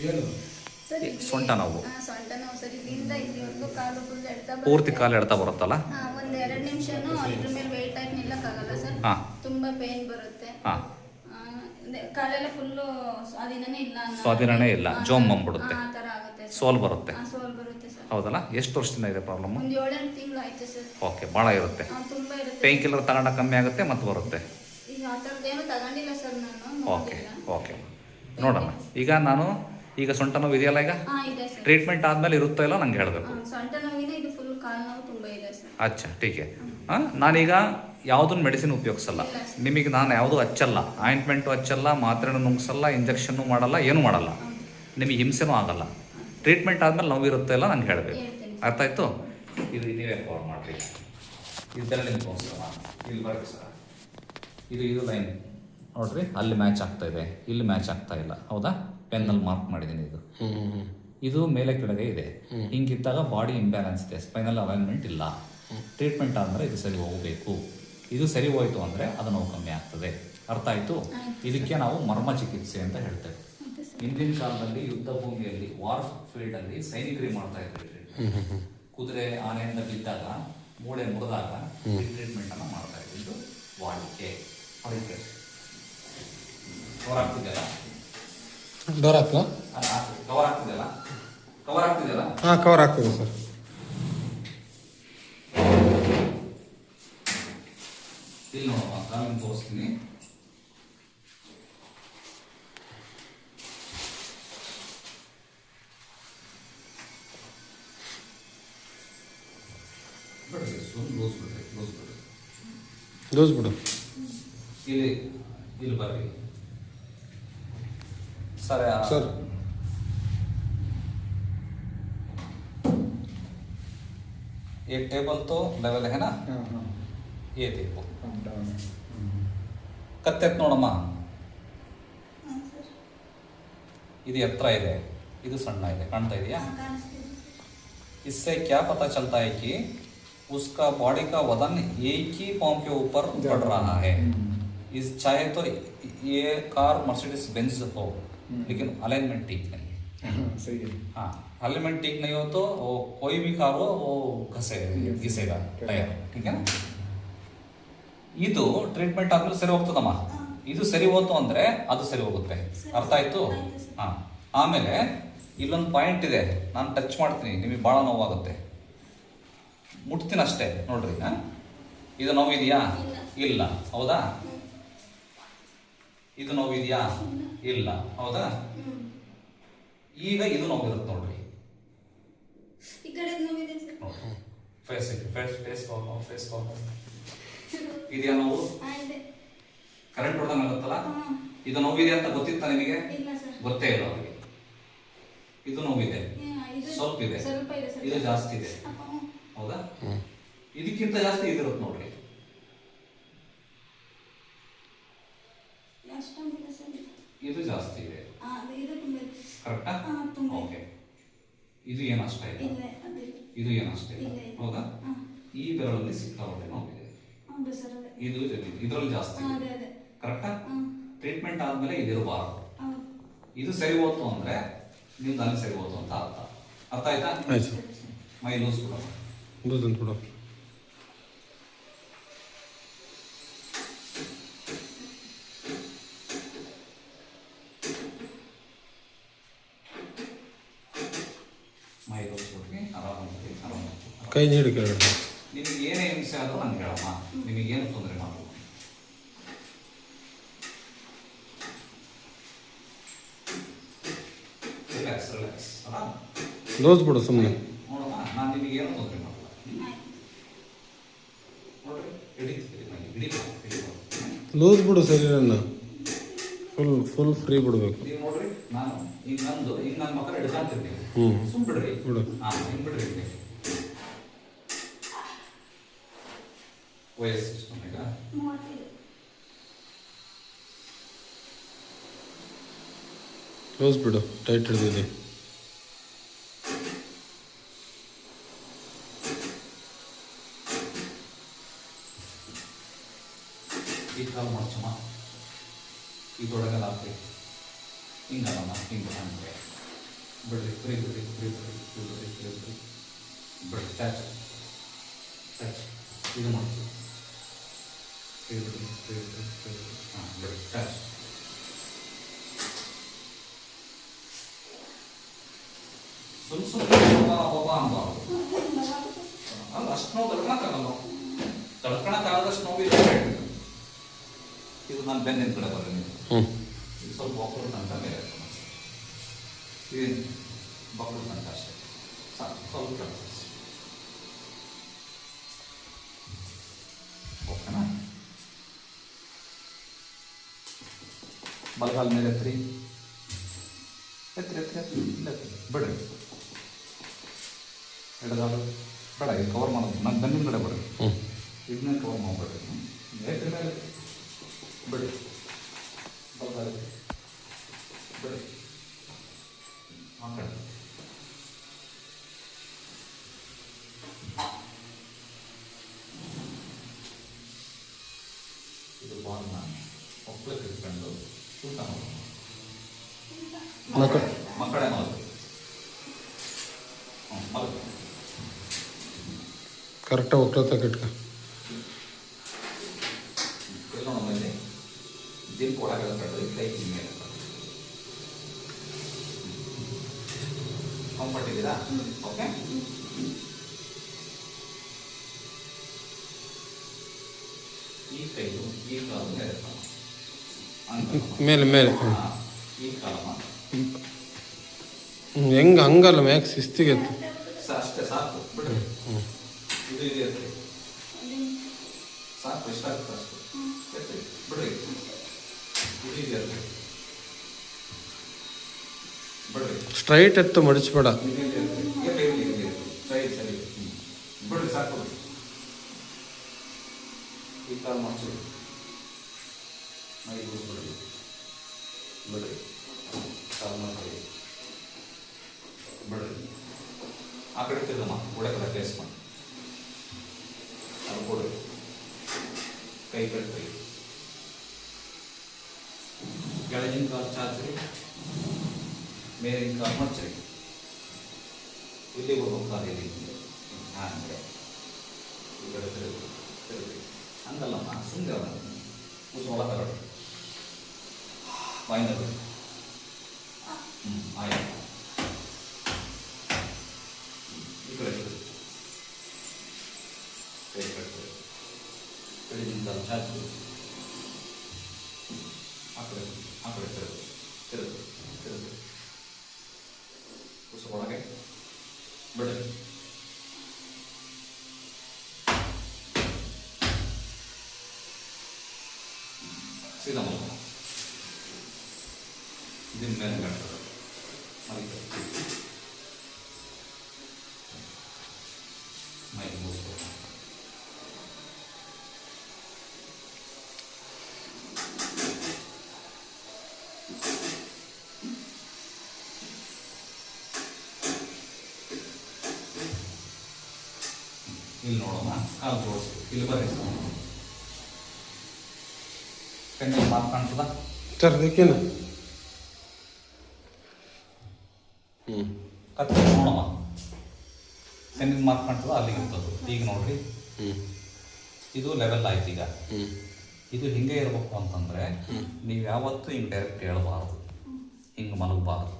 Sir ಸೊಂಟ ನಾವು. ಪೂರ್ತಿ ಕಾಲು ಎಡ್ತಾ ಪೂರ್ತಿ ಕಾಲು ಎಳ್ತಾ ಬರುತ್ತಲ್ಲ? ಒಂದು ಎರಡು ನಿಮಿಷನೂ ಇದ್ರ ಮೇಲೆ ವೆಯ್ಟ್ ಆಗಿ ನಿಲ್ಲಕ್ಕಾಗಲ್ಲ ಸರ್. ತುಂಬಾ ಪೇನ್ ಬರುತ್ತೆ. ಕಾಲೆಲ್ಲ ಫುಲ್ಲು ಸ್ವಾಧೀನನೇ ಇಲ್ಲ ಸ್ವಾಧೀನನೇ ಇಲ್ಲ, ಜೋಮ್ ಬಂದ್ಬಿಡುತ್ತೆ. ಸೋಲ್ ಬರುತ್ತೆ. ಹೌದಲ್ಲ? ಎಷ್ಟು ವರ್ಷದಿಂದ ಇದೆ ಪ್ರಾಬ್ಲಮ್ ಓಕೆ ಭಾಳ ಇರುತ್ತೆ. ಪೇನ್ ಕಿಲ್ಲರ್ ತಗೊಂಡ ಕಮ್ಮಿ ಆಗುತ್ತೆ ಮತ್ತೆ ಬರುತ್ತೆ. Okay okay. ನೋಡೋಣ ಈಗ ನಾನು ಈಗ ಸೊಂಟ ನೋವು ಇದೆಯಲ್ಲ ಈಗ? ಟ್ರೀಟ್ಮೆಂಟ್ ಆದಮೇಲೆ ಇರುತ್ತೋ ಇಲ್ಲ ನಂಗೆ ಹೇಳಬೇಕು. ಅಚ್ಚ ಟೀಕೆ. ಹಾಂ. ನಾನೀಗ ಯಾವುದನ್ನು ಮೆಡಿಸಿನ್ ಉಪಯೋಗಿಸಲ್ಲ. ನಿಮಗೆ ನಾನು ಯಾವುದು ಹಚ್ಚಲ್ಲ. ಆಯಿಂಟ್ಮೆಂಟು ಹಚ್ಚಲ್ಲ ಮಾತ್ರೆನೂ ನುಂಗ್ಸಲ್ಲ ಇಂಜೆಕ್ಷನ್ನು ಮಾಡಲ್ಲ ಏನೂ ಮಾಡಲ್ಲ. ನಿಮಗೆ ಹಿಂಸೆನೂ ಆಗಲ್ಲ. ಟ್ರೀಟ್ಮೆಂಟ್ ಆದಮೇಲೆ ನೋವು ಇರುತ್ತೆ ಇಲ್ಲ ನಂಗೆ ಹೇಳಬೇಕು. ಅರ್ಥ ಆಯ್ತು ಇದು ನೀವೇ ಫಾರ್ ಮಾಡ್ರಿ. ಇದೆಲ್ಲ ನಿಮ್ಗೆ ತೋರಿಸೋಣ ಇಲ್ಲಿ ಬರ್ರಿ ಸರ್. ಇದು ಇದು ಲೈನ್ ನೋಡ್ರಿ ಅಲ್ಲಿ ಮ್ಯಾಚ್ ಆಗ್ತಾ ಇದೆ. ಇಲ್ಲಿ ಮ್ಯಾಚ್ ಆಗ್ತಾ ಇಲ್ಲ. ಹೌದಾ? ಪೆನ್ನಲ್ಲಿ ಮಾರ್ಕ್ ಮಾಡಿದ್ದೀನಿ ಇದು. ಇದು ಮೇಲೆ ಕೆಳಗೆ ಇದೆ. ಹಿಂಗಿದ್ದಾಗ ಬಾಡಿ ಇಂಬ್ಯಾಲೆನ್ಸ್ ಇದೆ. ಸ್ಪೈನಲ್ ಅಲೈನ್ಮೆಂಟ್ ಇಲ್ಲ. ಟ್ರೀಟ್ಮೆಂಟ್ ಅಂದರೆ ಇದು ಸರಿ ಹೋಗಬೇಕು. ಇದು ಸರಿ ಹೋಯ್ತು ಅಂದರೆ ಅದು ನೋವು ಕಮ್ಮಿ ಆಗ್ತದೆ. ಅರ್ಥ ಆಯ್ತು? ಇದಕ್ಕೆ ನಾವು ಮರ್ಮ ಚಿಕಿತ್ಸೆ ಅಂತ ಹೇಳ್ತೇವೆ. ಹಿಂದಿನ ಕಾಲದಲ್ಲಿ ಯುದ್ಧ ಭೂಮಿಯಲ್ಲಿ ವಾರ್ ಫೀಲ್ಡ್ ಅಲ್ಲಿ ಸೈನಿಕರಿ ಮಾಡ್ತಾ ಇದ್ರು. ಕುದುರೆ ಆನೆಯಿಂದ ಬಿದ್ದಾಗ ಮೂಳೆ ಮುರಿದಾಗ ಟ್ರೀಟ್ಮೆಂಟ್ ಅನ್ನ ಮಾಡ್ತಾ ಇದ್ರು ಇದು ವಾಡಿಕೆ ಆಗ್ತಿದೆಯಲ್ಲ ಡೋರ್ ಹಾಕ್ಲಾ ಕವರ್ ಆಗ್ತಿದೆಯಲ್ಲ? ಕವರ್ ಆಗ್ತಿದೆಯಲ್ಲ? ಹಾಂ ಕವರ್ ಆಗ್ತಿದೆ ಸರ್ ಇಲ್ಲಿ ನೋಡುವ ನಾನು ತೋರಿಸ್ತೀನಿ. ಲೂಸ್ ಬಿಡು. ಇಲ್ಲಿ ಇಲ್ಲಿ ಬರ್ರಿ. ಸರ್ ಸರ್ ये टेबल तो लेवल है ना ಹಾಂ ಹಾಂ ये देखो ಡೌನ್ ಕತ್ತೆತ್ ನೋಡಮ್ಮ ಹಾ, ಸರ್. ಇದು ಎತ್ತರ ಇದೆ ಇದು ಸಣ್ಣ ಇದೆ ಕಾಣ್ತಾ ಇದೆಯಾ ಹಾ, ಕಾಣಿಸ್ತಿದೆ. इससे क्या पता चलता है कि उसका बॉडी का वजन एक ही पाँव के ऊपर बढ़ रहा है इस चाहे तो ये कार मर्सिडीज बेंज हो लेकिन अलाइनमेंट ठीक नहीं है ಹಾಂ ಸರಿ हाँ अलाइनमेंट ठीक नहीं हो तो वो कोई भी कार हो वो घसे घिसेगा ಟೈರ್ ठीक है ना ಇದು ಟ್ರೀಟ್ಮೆಂಟ್ ಆದ್ಮೇಲೆ ಸರಿ ಹೋಗ್ತದಮ್ಮ ಇದು ಸರಿ ಹೋಯ್ತು ಅಂದ್ರೆ ಅದು ಸರಿ ಹೋಗುತ್ತೆ ಅರ್ಥ ಆಯ್ತು ಹಾ ಆಮೇಲೆ ಇಲ್ಲೊಂದು ಪಾಯಿಂಟ್ ಇದೆ ನಾನು ಟಚ್ ಮಾಡ್ತೀನಿ ನಿಮಗೆ ಭಾಳ ನೋವಾಗುತ್ತೆ ಮುಟ್ತೀನಿ ಅಷ್ಟೇ ನೋಡ್ರಿ ಹಾ ಇದು ನೋವಿದೆಯಾ ಇಲ್ಲ ಹೌದಾ ಇದು ನೋವಿದೆಯಾ ಇಲ್ಲ. ಹೌದಾ? ಈಗ ಇದು ನೋವಿರುತ್ತೆ ನೋಡ್ರಿ. ಈ ಕಡೆ ನೋವಿದೆ. ಫೇಸ್ ಫೇಸ್ ಫೇಸ್ ಇದೆಯಾ ನೋವು? ಕರೆಂಟ್ ಹೊಡೆದಂಗೆ ಆಗುತ್ತಲ್ಲ? ಇದು ನೋವಿದೆ ಅಂತ ಗೊತ್ತಿತ್ತ ನಿಮಗೆ? ಇಲ್ಲ ಸರ್. ಗೊತ್ತೇ ಇಲ್ಲ ಅವರಿಗೆ. ಇದು ನೋವಿದೆ. ಸ್ವಲ್ಪ ಇದೆ. ಸ್ವಲ್ಪ ಇದೆ ಇದು ಜಾಸ್ತಿ ಇದೆ. ಹೌದಾ? ಇದಕ್ಕಿಂತ ಜಾಸ್ತಿ ಇದಿರುತ್ತೆ ನೋಡ್ರಿ. ಇದು ಜಾಸ್ತಿ ಇದೆ. ಕರೆಕ್ಟಾ. ಓಕೆ ಇದು ಏನು ಅಷ್ಟ ಇಲ್ಲ ಇದು ಏನಷ್ಟ ಅಷ್ಟ ಇಲ್ಲ. ಹೌದಾ. ಈ ಬೆರಳಲ್ಲಿ ಸಿಕ್ಕಾಪಟ್ಟೆ ನೋವಿದೆ ಇದೆ. ಸರ್ ಇದು ಇದರಲ್ಲಿ ಜಾಸ್ತಿ ಹಾ, ಇದೆ ಅದೇ. ಅದೇ ಕರೆಕ್ಟಾ ಟ್ರೀಟ್ಮೆಂಟ್ ಆದ್ಮೇಲೆ ಇದಿರಬಾರದು ಹೌದು. ಇದು ಸರಿ ಹೋಯ್ತು ಅಂದ್ರೆ ನಿಮ್ದು ಅಲ್ಲಿ ಸರಿ ಹೋಯ್ತು ಅಂತ ಅರ್ಥ. ಅರ್ಥ ಆಯ್ತಾ? ಮೈ ಲೂಸ್ ಕೂಡ ಲೂಸ್ ಅಂತ ಬಿಡು ಮೈ ಆರಾಮಾಗಿ ಆರಾಮಾಗಿ ಕೈ ನೀಡಿ ಕೆಳಗಡೆ ನಿಮಗೆ ಏನೇ ಹಿಂಸೆ ಆದರೂ ನಂಗೆ ಹೇಳಮ್ಮ. ಏನು ತೊಂದರೆ ಮಾಡಬೇಕು ರಿಲ್ಯಾಕ್ಸ್ ರಿಲ್ಯಾಕ್ಸ್ ದೋಸ್ ಬಿಡು ಸುಮ್ಮನೆ ನೋಡಮ್ಮ ನಾನು ಏನು ತೊಂದರೆ ಮಾಡಲ್ಲ ನೋಡ್ರಿ ಹಿಡಿತೀರಿ ನನಗೆ ಲೂಸ್ ಬಿಡು ಶರೀರನ ಫುಲ್ ಫುಲ್ ಫ್ರೀ ಬಿಡಬೇಕು. ನಾನು ಈಗ ನಂದು ಈಗ ನನ್ನ ಮಕ್ಕಳು ಹಿಡ್ಕೊಂತಿರ್ತೀನಿ ಹ್ಮ್. ಸುಮ್ ಬಿಡ್ರಿ. ಬಿಡು. ಹಾಂ ಹಿಂಗೆ ಬಿಡ್ರಿ ಇಲ್ಲಿ. ವಯಸ್ಸು ಕ್ಲೋಸ್ ಈಗ ಬಿಡು ಟೈಟ್ ಹಿಡಿದಿದೆ ಈ ಕಾಲು ಈ ಇದೊಳಗೆಲ್ಲ ಹಾಕಿ ಹಿಂಗಲ್ಲಮ್ಮ ಹಿಂಗೆ ಹಂಗೆ ಬಿಡ್ರಿ ಬಿಡ್ರಿ ಫ್ರೀ ಬಿಡ್ರಿ ಫ್ರೀ ಬಿಡ್ರಿ ಫ್ರೀ ಬಿಡ್ರಿ ಬಿಡ್ರಿ ಟಚ್ ಟಚ್ ಇದು ಮಾಡ್ತೀವಿ ಬಿಡ್ರಿ ಬಿಡ್ರಿ ಫ್ರೀ ಬಿಡ್ರಿ ಹಾಂ ಬಿಡ್ರಿ ಟಚ್ ಸುಮ್ ಸುಮ್ಮನೆ ಒಬ್ಬ ಅನ್ಬಾರ್ದು ಅಲ್ಲ ಅಷ್ಟು ನೋವು ತಡ್ಕೊಳಕ್ಕಾಗಲ್ಲ ತಡ್ಕೊಳಕ್ಕಾಗದಷ್ಟು ನೋವು ಇದೆ ಇದು ನಾನು ಬೆನ್ನಿನ ಕಡೆ ಇದು ಸ್ವಲ್ಪ ಬೊಕ್ಕಳು ತನಕ ಮೇಲೆ ಇದು ಬೊಕ್ಕಳು So, ಸ್ವಲ್ಪ ಕೆಳಗೆ ಓಕೆನಾ ಬಲಗಾಲ ಮೇಲೆ ಎತ್ರಿ ಎತ್ರಿ ಎತ್ರಿ ಎತ್ರಿ ಬಿಡ್ರಿ ಎಡಗಾಲು ಬೇಡ ಇದು ಕವರ್ ಮಾಡೋದು ನಾನು ಬೆನ್ನಿನ ಕಡೆ ಬಿಡ್ರಿ ಇದನ್ನೇ ಕವರ್ ಮಾಡ್ಬೇಡ್ರಿ ಎತ್ರಿ ಮೇಲೆ ಬಿಡಿ ಬಲಗಾಲ ಬಿಡಿ ಆ ಕಡೆ ಇದು ಬಾಲ್ನ ಒಪ್ಪಳಕ್ಕೆ ಇಟ್ಕೊಂಡು ಊಟ ಮಾಡೋದು ಮಕ್ಕಳು. ಮಕ್ಕಳೇ ಮಲಗು ಮಲಗು ಕರೆಕ್ಟಾಗಿ ಒಕ್ಕಲತ್ತ ಇಟ್ಕ ಎಲ್ಲೋ ನಮ್ಮಲ್ಲಿ ದಿಂಪ್ ಒಳಗೆ ಕಡ್ರಿ ಕೈ ಮೇಲೆ. ಕಂಫರ್ಟ್ ಓಕೆ ಈ ಕೈಯು ಈ ಕಾಲ ಮೇಲೆ. ಮೇಲೆ. ಮೇಲೆ ಈ ಕಾಲಮ್ಮ ಹೆಂಗೆ ಹಂಗಲ್ಲ ಮ್ಯಾಕ್ ಶಿಸ್ತಿಗೆ ಸಾಷ್ಟೆ ಅಷ್ಟೇ ಸಾಕು. ಇದು ಇದೆ ಸಾಕು ಎಷ್ಟಾಗುತ್ತೆ ಅಷ್ಟು? ಎತ್ರಿ ಬಿಡ್ರಿ ಇದು ಇದೆ ಬಿಡ್ರಿ ಸ್ಟ್ರೈಟ್ ಎತ್ತು ಮಡಿಸ್ಬೇಡ ಇದೆ ಈ ಇರ್ಲಿ ಸರಿ ಸರಿ ಹ್ಮ್. ಬಿಡ್ರಿ ಸಾಕು ಬಿಡ್ರಿ ಈ ಕಾಲು ಮಾಡ್ಸಿ ಮೈ ಬಿಡ್ರಿ ಬಿಡ್ರಿ ಕಾಲು ಮಾಡ್ರಿ ಬಿಡ್ರಿ ಆ ಕಡೆ ತಿರ್ಗಮ್ಮ ಒಡೆ ಕಡೆ ಫೇಸ್ ಮಾಡಿ ಅದು ಕೊಡು ಕೈ ಕಟ್ಟಿ ಕೆಳಗಿನ ಕಾಲು ಚಾಚ್ರಿ ಮೇಲಿನ ಕಾಲು ಮಡ್ಚ್ರಿ ಇಲ್ಲಿ ಬರ್ಬೇಕು ಕಾಲು ಇಲ್ಲಿ ಹಾಗೆ ಈ ಕಡೆ ತಿರುಗಿ ತಿರುಗಿ ಹಂಗಲ್ಲಮ್ಮ ಸುಮ್ಮನೆ ಅಲ್ಲ ಕೂಸು ಬಿಡಿ ಸೀದಾ ಮಲಗು ಇದನ್ನ ಕಾಲು ಇಲ್ಲಿ ಬರ್ರಿ ಕಣ್ಣಿಗೆ ಮಾತು ಕಾಣ್ತದ? ಸರ್ ಅದಕ್ಕೇನು? ಹ್ಞೂ ಕತ್ತಿ ನೋಡಮ್ಮ. ಕಣ್ಣಿನ ಮಾತು ಕಾಣ್ತದ ಅಲ್ಲಿಗೆ ಇರ್ತದೆ. ಈಗ ನೋಡ್ರಿ. ಹ್ಞೂ ಇದು ಲೆವೆಲ್ ಆಯ್ತು ಈಗ. ಹ್ಞೂ ಇದು ಹಿಂಗೆ ಇರಬೇಕು ಅಂತಂದ್ರೆ ನೀವು ಯಾವತ್ತೂ ಹಿಂಗೆ ಡೈರೆಕ್ಟ್ ಹೇಳಬಾರ್ದು. ಹಿಂಗೆ ಮಲಗಬಾರ್ದು.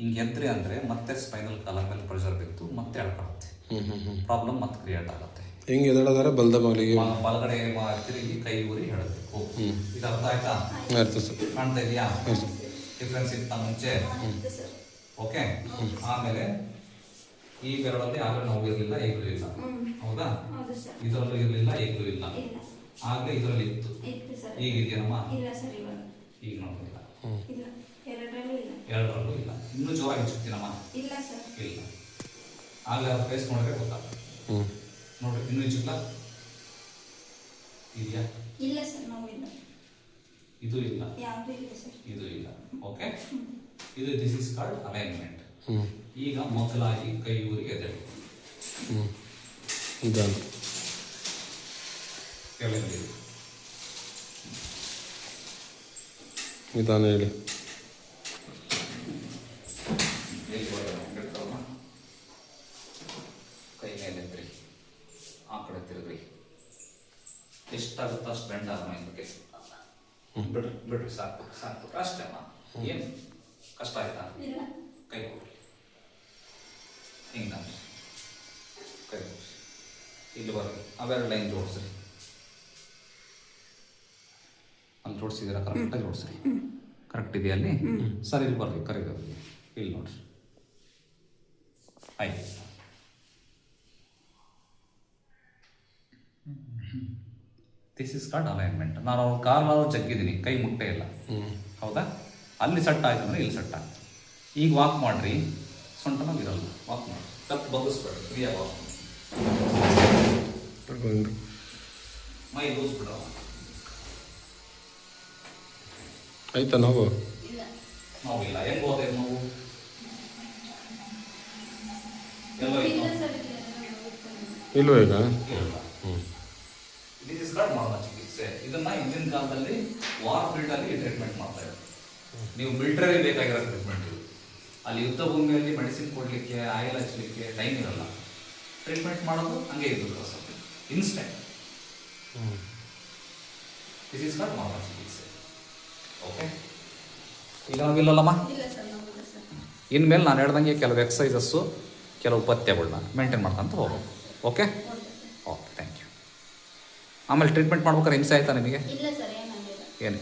ಹಿಂಗೆ ಎದ್ರಿ ಅಂದರೆ ಮತ್ತೆ ಸ್ಪೈನಲ್ ಕಾಲ ಮೇಲೆ ಪ್ರೆಷರ್ ಬಿತ್ತು ಮತ್ತೆ ಎಳ್ಕೊಳುತ್ತೆ ಪ್ರಾಬ್ಲಮ್ ಮತ್ತೆ ಕ್ರಿಯೇಟ್ ಆಗುತ್ತೆ. ಹೆಂಗೆ ಎದಳದಾರೆ ಬಲ್ದ ಮಗಳಿಗೆ ಬಲಗಡೆ ಮ- ತಿರುಗಿ ಕೈ ಊರಿ ಹೇಳಬೇಕು. ಇದು ಅರ್ಥ ಆಯ್ತಾ? ಆಯ್ತು ಸರ್. ಕಾಣ್ತಾ ಇದೆಯಾ? ಹ್ಞೂ ಡಿಫ್ರೆನ್ಸ್ ಇತ್ತ ಮುಂಚೆ? ಓಕೆ ಆಮೇಲೆ ಈ ಬೆರಳಲ್ಲಿ ಆಗಲೇ ನೋವು ಇರಲಿಲ್ಲ ಈಗಲೂ ಇಲ್ಲ. ಹೌದಾ? ಹೌದು ಸರ್. ಇದರಲ್ಲೂ ಇರಲಿಲ್ಲ ಈಗಲೂ ಇಲ್ಲ. ಆಗ ಆಗಲೇ ಇದರಲ್ಲಿ ಇತ್ತು. ಈಗ ಇದೆಯಮ್ಮ ಇಲ್ಲ ಸರ್ ಈಗ ನೋಡಿಲ್ಲ ಇಲ್ಲ. ಎರಡರಲ್ಲೂ ಇಲ್ಲ. ಎರಡರಲ್ಲೂ ಇಲ್ಲ. ಇನ್ನೂ ಜೋರಾಗಿ ಚುತ್ತೀನಮ್ಮ ಇಲ್ಲ ಸರ್. ಇಲ್ಲ. ಆಗಲೇ ಅವ್ರ ಫೇಸ್ ನೋಡಿದ್ರೆ ಗೊತ್ತಾಗ್ತದೆ. ಹ್ಞೂ ನೋಡ್ರಿ ಇನ್ನೂ ಚುಕ್ಲ ಇದೆಯಾ? ಇಲ್ಲ ಸರ್ ನೋವಿಲ್ಲ ಇದು ಇಲ್ಲ? ಯಾವುದು ಇಲ್ಲ ಸರ್. ಇದು ಇಲ್ಲ. ಓಕೆ ಇದು ದಿಸ್ ಇಸ್ ಕಾಲ್ಡ್ ಅಲೈನ್ಮೆಂಟ್ ಹ್ಞೂ ಈಗ ಮೊದಲಾಗಿ ಕೈ ಊರಿಗೆ ಕೆಳಗೆ ನಿಧಾನ ಹೇಳಿ ಹಿಡ್ಕೊಳಮ್ಮ ಕೈ ಮೇಲೆ ಎತ್ರಿ ಆ ಕಡೆ ತಿರುಗ್ರಿ ಎಷ್ಟಾಗುತ್ತೋ ಅಷ್ಟು ಬೆಂಡ್ ಆಗಮ್ಮ ಹಿಂದಕ್ಕೆ ಬಿಡ್ರಿ ಸಾಕು ಸಾಕು ಅಷ್ಟೇ ಅಮ್ಮ ಏನು ಕಷ್ಟ ಆಯ್ತಾ ಇಲ್ಲ ಕೈ ಕೊಡಿ ಹಿಂಗೆ ನಾನು ಕೈ ಕೊಡಿಸಿ ಇಲ್ಲಿ ಬರ್ರಿ ಅವೆರಡು ಲೈನ್ ಜೋಡಿಸ್ರಿ ಅಲ್ಲಿ ಜೋಡಿಸಿದ್ದೀರಾ ಕರೆಕ್ಟಾಗಿ ಜೋಡಿಸ್ರಿ ಕರೆಕ್ಟ್ ಇದೆಯಾ ಅಲ್ಲಿ ಸರ್ ಇಲ್ಲಿ ಬರ್ರಿ ಕರೆಕ್ಟ್ ಇಲ್ಲಿ ನೋಡ್ರಿ ಆಯ್ತು ದಿಸ್ ಇಸ್ ಕಾಲ್ಡ್ ಅಲೈನ್ಮೆಂಟ್ ನಾನು ಅವ್ರ ಕಾಲು ಜಗ್ಗಿದ್ದೀನಿ ಕೈ ಮುಟ್ಟೆ ಇಲ್ಲ. ಹೌದಾ? ಅಲ್ಲಿ ಸೆಟ್ ಆಯ್ತು ಅಂದರೆ ಇಲ್ಲಿ ಸೆಟ್ ಆಯ್ತು. ಈಗ ವಾಕ್ ಮಾಡ್ರಿ. ನಾವು ಇರಲ್ಲ ವಾಕ್ ಮಾಡಿ. ತಪ್ಪು ಬಗ್ಗಿಸ್ಬೇಡ್ರಿ ಫ್ರೀಯಾಗಿ ವಾಕ್ ಮಾಡಿ. ಮೈ ಲೂಸ್ ಬಿಡೋ ಆಯ್ತಾ ನಾವು? ಇಲ್ಲ. ನೋವಿಲ್ಲ. ಹೆಂಗ್ ಹೋದೆ ನೋವು? ಇಲ್ವ? ಈಗ ಇಲ್ಲ ಹ್ಞೂ ದಿಸ್ ಇಸ್ ಕಾಲ್ಡ್ ಮರಣ ಚಿಕಿತ್ಸೆ ಇದನ್ನ ಹಿಂದಿನ ಕಾಲದಲ್ಲಿ ವಾರ್ ಫೀಲ್ಡ್ ಅಲ್ಲಿ ಟ್ರೀಟ್ಮೆಂಟ್ ಮಾಡ್ತಾ ಇದ್ರು ನೀವು ಮಿಲಿಟರಿ ಬೇಕಾಗಿರೋ ಟ್ರೀಟ್ಮೆಂಟ್ ಇದು. ಅಲ್ಲಿ ಯುದ್ಧ ಭೂಮಿಯಲ್ಲಿ ಮೆಡಿಸಿನ್ ಕೊಡಲಿಕ್ಕೆ ಆಯಿಲ್ ಹಚ್ಚಲಿಕ್ಕೆ ಟೈಮ್ ಇರಲ್ಲ. ಟ್ರೀಟ್ಮೆಂಟ್ ಮಾಡೋದು ಹಂಗೆ ಇದ್ದು ಕೆಲಸ ಇನ್ಸ್ಟೆಂಟ್ ದಿಸ್ ಇಸ್ ಕಾಲ್ಡ್ ಮರಣ ಚಿಕಿತ್ಸೆ ಓಕೆ ಈಗ ಆಗಿಲ್ಲಲ್ಲಮ್ಮ ಇಲ್ಲ ಸರ್ ನಾವು ಇಲ್ಲ ಇನ್ಮೇಲೆ ನಾನು ಹೇಳ್ದಂಗೆ ಕೆಲವು ಎಕ್ಸಸೈಸಸ್ಸು ಕೆಲವು ಪಥ್ಯಗಳನ್ನ ಮೇಂಟೈನ್ ಮಾಡ್ಕೊಂತ ಹೋಗೋದು ಓಕೆ ಓಕೆ ಥ್ಯಾಂಕ್ ಯು ಆಮೇಲೆ ಟ್ರೀಟ್ಮೆಂಟ್ ಮಾಡ್ಬೇಕಾದ್ರೆ ಹಿಂಸೆ ಆಯ್ತಾ ನಿಮಗೆ? ಏನು